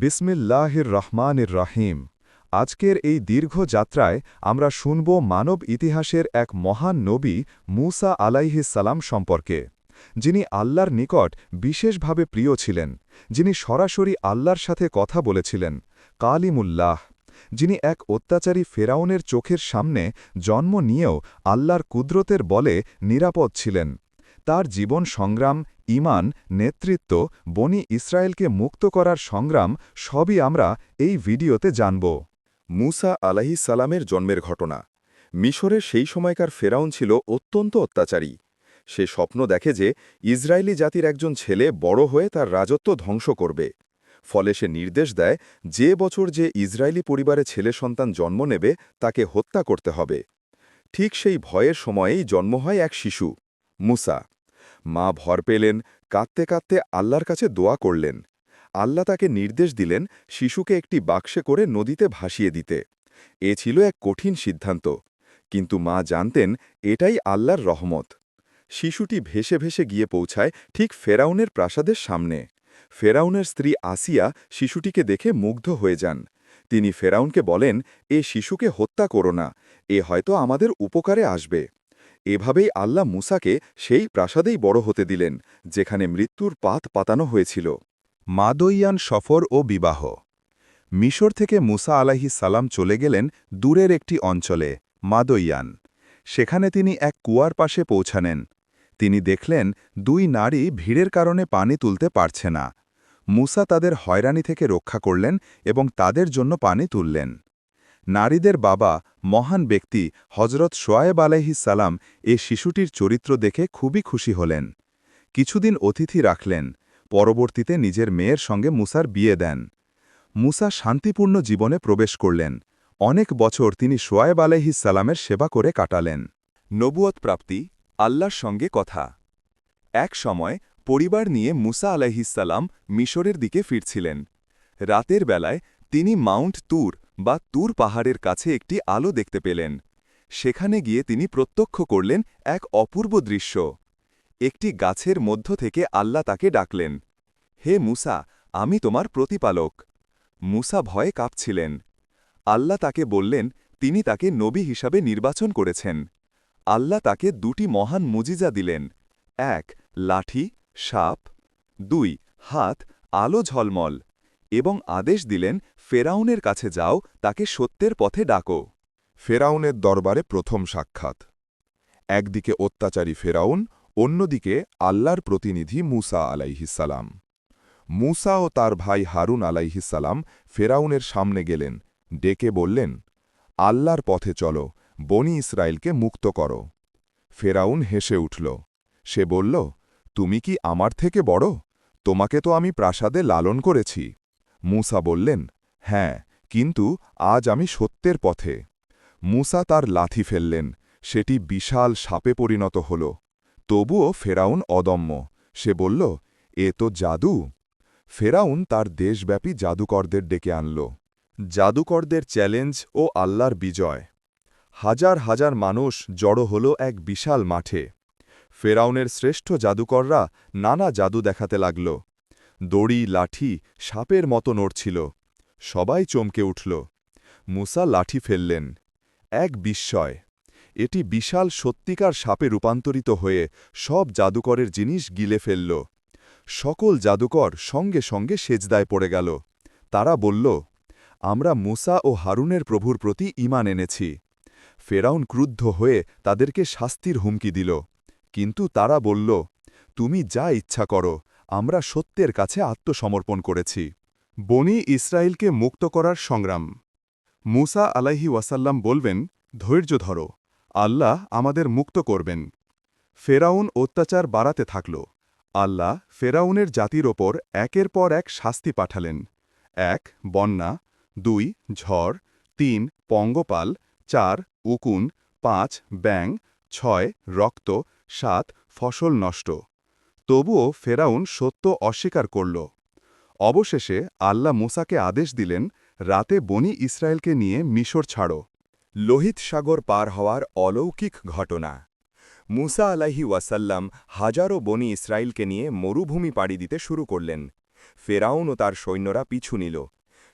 বিসমিল্লাহির রহমানির রাহিম আজকের এই দীর্ঘ যাত্রায় আমরা শুনব মানব ইতিহাসের এক মহান নবী মুসা আলাইহিসালাম সম্পর্কে। যিনি আল্লাহর নিকট বিশেষভাবে প্রিয় ছিলেন। যিনি সরাসরি আল্লাহর সাথে কথা বলেছিলেন, কালিমুল্লাহ। যিনি এক অত্যাচারী ফেরাউনের চোখের সামনে জন্ম নিয়েও আল্লাহর কুদরতের বলে নিরাপদ ছিলেন। তার জীবন সংগ্রাম ইমান, নেতৃত্ব, বনি ইসরায়েলকে মুক্ত করার সংগ্রাম, সবই আমরা এই ভিডিওতে জানব। মুসা সালামের জন্মের ঘটনা। মিশরের সেই সময়কার ফেরাউন ছিল অত্যন্ত অত্যাচারী। সে স্বপ্ন দেখে যে ইসরায়েলি জাতির একজন ছেলে বড় হয়ে তার রাজত্ব ধ্বংস করবে। ফলে সে নির্দেশ দেয়, যে বছর যে ইসরায়েলি পরিবারে ছেলে সন্তান জন্ম নেবে, তাকে হত্যা করতে হবে। ঠিক সেই ভয়ের সময়েই জন্ম হয় এক শিশু, মুসা। মা ভর পেলেন, কাঁদতে কাঁদতে আল্লাহর কাছে দোয়া করলেন। আল্লাহ তাকে নির্দেশ দিলেন শিশুকে একটি বাক্সে করে নদীতে ভাসিয়ে দিতে। এ ছিল এক কঠিন সিদ্ধান্ত। কিন্তু মা জানতেন এটাই আল্লাহর রহমত। শিশুটি ভেসে ভেসে গিয়ে পৌঁছায় ঠিক ফেরাউনের প্রাসাদের সামনে। ফেরাউনের স্ত্রী আসিয়া শিশুটিকে দেখে মুগ্ধ হয়ে যান। তিনি ফেরাউনকে বলেন, এ শিশুকে হত্যা করো না। এ হয়তো আমাদের উপকারে আসবে। এভাবেই আল্লাহ মুসাকে সেই প্রাসাদেই বড় হতে দিলেন, যেখানে মৃত্যুর পাত পাতানো হয়েছিল। মাদইয়ান সফর ও বিবাহ। মিশর থেকে মুসা আলাহি সালাম চলে গেলেন দূরের একটি অঞ্চলে মাদইয়ান সেখানে তিনি এক কুয়ার পাশে পৌঁছানেন। তিনি দেখলেন দুই নারী ভিড়ের কারণে পানি তুলতে পারছে না। মুসা তাদের হয়রানি থেকে রক্ষা করলেন এবং তাদের জন্য পানি তুললেন। নারীদের বাবা মহান ব্যক্তি হজরত সোয়েব সালাম এ শিশুটির চরিত্র দেখে খুবই খুশি হলেন। কিছুদিন অতিথি রাখলেন, পরবর্তীতে নিজের মেয়ের সঙ্গে মুসার বিয়ে দেন। মুসা শান্তিপূর্ণ জীবনে প্রবেশ করলেন, অনেক বছর তিনি সোয়েব সালামের সেবা করে কাটালেন। নবুয়ত প্রাপ্তি, আল্লাহর সঙ্গে কথা। এক সময় পরিবার নিয়ে মুসা আলাইহিসাল্লাম মিশরের দিকে ফিরছিলেন। রাতের বেলায় তিনি মাউন্ট তুর বা তুর পাহাড়ের কাছে একটি আলো দেখতে পেলেন। সেখানে গিয়ে তিনি প্রত্যক্ষ করলেন এক অপূর্ব দৃশ্য। একটি গাছের মধ্য থেকে আল্লাহ তাকে ডাকলেন, হে মুসা, আমি তোমার প্রতিপালক। মুসা ভয়ে কাঁপছিলেন। আল্লাহ তাকে বললেন, তিনি তাকে নবী হিসাবে নির্বাচন করেছেন। আল্লাহ তাকে দুটি মহান মুজিজা দিলেন। এক, লাঠি, সাপ। দুই, হাত, আলো ঝলমল। এবং আদেশ দিলেন ফেরাউনের কাছে যাও, তাকে সত্যের পথে ডাকো। ফেরাউনের দরবারে প্রথম সাক্ষাৎ। একদিকে অত্যাচারী ফেরাউন, অন্যদিকে আল্লাহর প্রতিনিধি মুসা আলাইহিসালাম মুসা ও তার ভাই হারুন আলাইহিসালাম ফেরাউনের সামনে গেলেন, ডেকে বললেন, আল্লাহর পথে চলো, বনি ইসরায়েলকে মুক্ত করো। ফেরাউন হেসে উঠল, সে বলল, তুমি কি আমার থেকে বড়? তোমাকে তো আমি প্রাসাদে লালন করেছি। মুসা বললেন হ্যাঁ কিন্তু আজ আমি সত্যের পথে। মুসা তার লাথি ফেললেন, সেটি বিশাল সাপে পরিণত হল। তবুও ফেরাউন অদম্য। সে বলল, এ তো জাদু। ফেরাউন তার দেশব্যাপী জাদুকরদের ডেকে আনল। জাদুকরদের চ্যালেঞ্জ ও আল্লাহর বিজয়। হাজার হাজার মানুষ জড়ো হল এক বিশাল মাঠে। ফেরাউনের শ্রেষ্ঠ জাদুকররা নানা জাদু দেখাতে লাগল। দড়ি, লাঠি, সাপের মতো নড়ছিল। সবাই চমকে উঠল। মুসা লাঠি ফেললেন। এক বিস্ময়। এটি বিশাল সত্যিকার সাপে রূপান্তরিত হয়ে সব জাদুকরের জিনিস গিলে ফেলল। সকল জাদুকর সঙ্গে সঙ্গে সেজদায় পড়ে গেল। তারা বলল, আমরা মুসা ও হারুনের প্রভুর প্রতি ইমান এনেছি। ফেরাউন ক্রুদ্ধ হয়ে তাদেরকে শাস্তির হুমকি দিল। কিন্তু তারা বলল, তুমি যা ইচ্ছা করো, আমরা সত্যের কাছে আত্মসমর্পণ করেছি। বনি ইসরায়েলকে মুক্ত করার সংগ্রাম। মুসা আলাইহি ওয়াসাল্লাম বলবেন, ধৈর্য ধরো, আল্লাহ আমাদের মুক্ত করবেন। ফেরাউন অত্যাচার বাড়াতে থাকল। আল্লাহ ফেরাউনের জাতির ওপর একের পর এক শাস্তি পাঠালেন। এক, বন্যা, দুই, ঝড়, তিন, পঙ্গপাল, চার, উকুন, পাঁচ ব্যাং ছয়, রক্ত, সাত, ফসল নষ্ট। তবুও ফেরাউন সত্য অস্বীকার করল। অবশেষে আল্লাহ মুসাকে আদেশ দিলেন, রাতে বনি ইসরায়েলকে নিয়ে মিশর ছাড়ো। লোহিত সাগর পার হওয়ার অলৌকিক ঘটনা। মুসা আলাহি ওয়াসাল্লাম হাজারো বনি ইসরায়েলকে নিয়ে মরুভূমি পাড়ি দিতে শুরু করলেন। ফেরাউন ও তার সৈন্যরা পিছু নিল।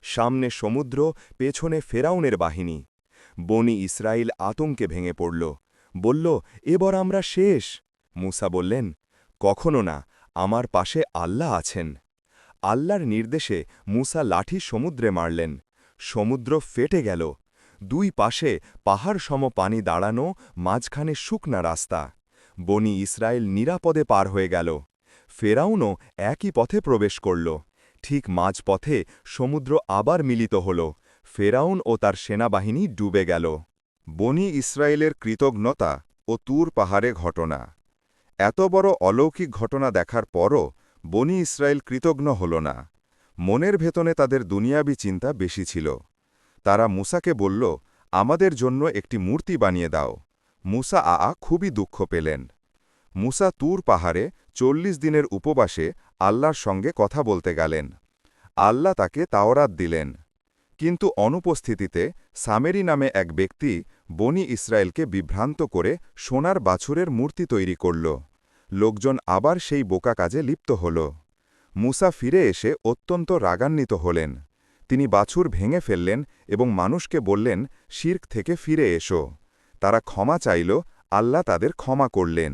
সামনে সমুদ্র, পেছনে ফেরাউনের বাহিনী। বনি ইসরায়েল আতঙ্কে ভেঙে পড়ল। বলল, এবার আমরা শেষ। মুসা বললেন, কখনো না, আমার পাশে আল্লাহ আছেন। আল্লাহর নির্দেশে মুসা লাঠি সমুদ্রে মারলেন। সমুদ্র ফেটে গেল। দুই পাশে পাহাড় সম পানি দাঁড়ানো, মাঝখানে শুকনা রাস্তা। বনি ইসরায়েল নিরাপদে পার হয়ে গেল। ফেরাউনও একই পথে প্রবেশ করল। ঠিক মাঝপথে সমুদ্র আবার মিলিত হল। ফেরাউন ও তার সেনাবাহিনী ডুবে গেল। বনি ইসরায়েলের কৃতজ্ঞতা ও তুর পাহাড়ে ঘটনা। এত বড় অলৌকিক ঘটনা দেখার পরও বনি ইসরায়েল কৃতজ্ঞ হল না। মনের ভেতনে তাদের দুনিয়াবি চিন্তা বেশি ছিল। তারা মুসাকে বলল, আমাদের জন্য একটি মূর্তি বানিয়ে দাও। মুসা আআ খুবই দুঃখ পেলেন। মুসা তুর পাহাড়ে চল্লিশ দিনের উপবাসে আল্লাহর সঙ্গে কথা বলতে গেলেন। আল্লাহ তাকে তাওরাত দিলেন। কিন্তু অনুপস্থিতিতে সামেরি নামে এক ব্যক্তি বনি ইসরায়েলকে বিভ্রান্ত করে সোনার বাছুরের মূর্তি তৈরি করল। লোকজন আবার সেই বোকা কাজে লিপ্ত হল। মুসা ফিরে এসে অত্যন্ত রাগান্বিত হলেন। তিনি বাছুর ভেঙে ফেললেন এবং মানুষকে বললেন, শির্ক থেকে ফিরে এসো। তারা ক্ষমা চাইল, আল্লাহ তাদের ক্ষমা করলেন।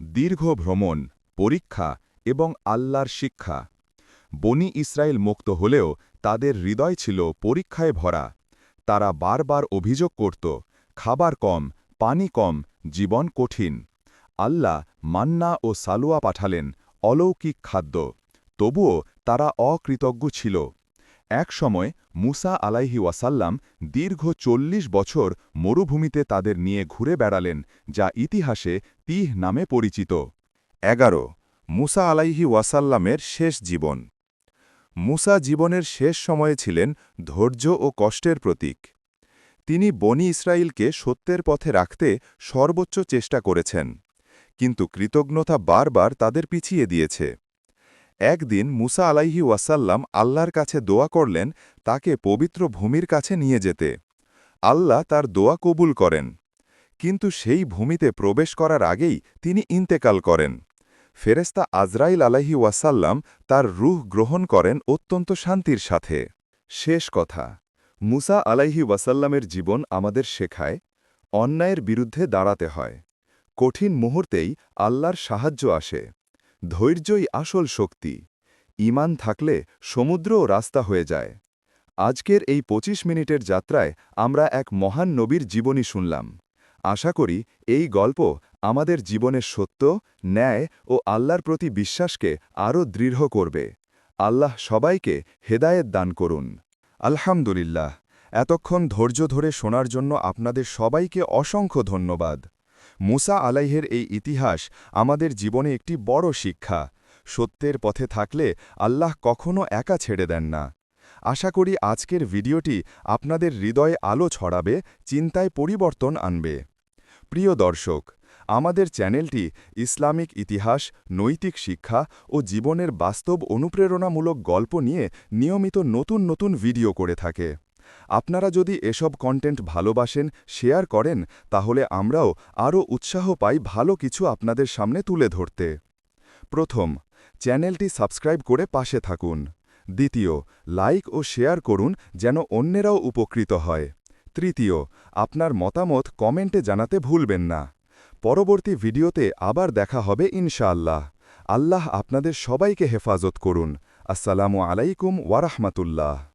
দীর্ঘ ভ্রমণ, পরীক্ষা এবং আল্লাহর শিক্ষা। বনি ইসরায়েল মুক্ত হলেও তাদের হৃদয় ছিল পরীক্ষায় ভরা। তারা বারবার অভিযোগ করত, খাবার কম, পানি কম, জীবন কঠিন। আল্লাহ মান্না ও সালুয়া পাঠালেন অলৌকিক খাদ্য। তবুও তারা অকৃতজ্ঞ ছিল। এক সময় মুসা আলাইহি ওয়াসাল্লাম দীর্ঘ চল্লিশ বছর মরুভূমিতে তাদের নিয়ে ঘুরে বেড়ালেন, যা ইতিহাসে তিহ নামে পরিচিত। এগারো। মুসা আলাইহি ওয়াসাল্লামের শেষ জীবন। মুসা জীবনের শেষ সময়ে ছিলেন ধৈর্য ও কষ্টের প্রতীক। তিনি বনি ইসরায়েলকে সত্যের পথে রাখতে সর্বোচ্চ চেষ্টা করেছেন। কিন্তু কৃতজ্ঞতা বারবার তাদের পিছিয়ে দিয়েছে। একদিন মুসা আলাইহি ওয়াসাল্লাম আল্লাহর কাছে দোয়া করলেন তাকে পবিত্র ভূমির কাছে নিয়ে যেতে। আল্লাহ তার দোয়া কবুল করেন। কিন্তু সেই ভূমিতে প্রবেশ করার আগেই তিনি ইন্তেকাল করেন। ফেরেস্তা আজরাইল আলাহি ওয়াসাল্লাম তার রুহ গ্রহণ করেন অত্যন্ত শান্তির সাথে। শেষ কথা, মুসা আলাইহি ওয়াসাল্লামের জীবন আমাদের শেখায়, অন্যায়ের বিরুদ্ধে দাঁড়াতে হয়। কঠিন মুহূর্তেই আল্লাহর সাহায্য আসে। ধৈর্যই আসল শক্তি। ইমান থাকলে সমুদ্রও রাস্তা হয়ে যায়। আজকের এই ২৫ মিনিটের যাত্রায় আমরা এক মহান নবীর জীবনী শুনলাম। আশা করি এই গল্প আমাদের জীবনের সত্য, ন্যায় ও আল্লাহর প্রতি বিশ্বাসকে আরও দৃঢ় করবে। আল্লাহ সবাইকে হেদায়েত দান করুন। আলহামদুলিল্লাহ। এতক্ষণ ধৈর্য ধরে শোনার জন্য আপনাদের সবাইকে অসংখ্য ধন্যবাদ। মুসা আলাইহের এই ইতিহাস আমাদের জীবনে একটি বড় শিক্ষা। সত্যের পথে থাকলে আল্লাহ কখনো একা ছেড়ে দেন না। আশা করি আজকের ভিডিওটি আপনাদের হৃদয়ে আলো ছড়াবে, চিন্তায় পরিবর্তন আনবে। প্রিয় দর্শক, আমাদের চ্যানেলটি ইসলামিক ইতিহাস, নৈতিক শিক্ষা ও জীবনের বাস্তব অনুপ্রেরণামূলক গল্প নিয়ে নিয়মিত নতুন নতুন ভিডিও করে থাকে। আপনারা যদি এসব কন্টেন্ট ভালোবাসেন শেয়ার করেন, তাহলে আমরাও আরও উৎসাহ পাই ভালো কিছু আপনাদের সামনে তুলে ধরতে। প্রথম, চ্যানেলটি সাবস্ক্রাইব করে পাশে থাকুন। দ্বিতীয়, লাইক ও শেয়ার করুন যেন অন্যেরাও উপকৃত হয়। তৃতীয়, আপনার মতামত কমেন্টে জানাতে ভুলবেন না। পরবর্তী ভিডিওতে আবার দেখা হবে ইনশাআল্লাহ। আল্লাহ আপনাদের সবাইকে হেফাজত করুন। আসসালামু আলাইকুম ওয়ারাহমাতুল্লাহ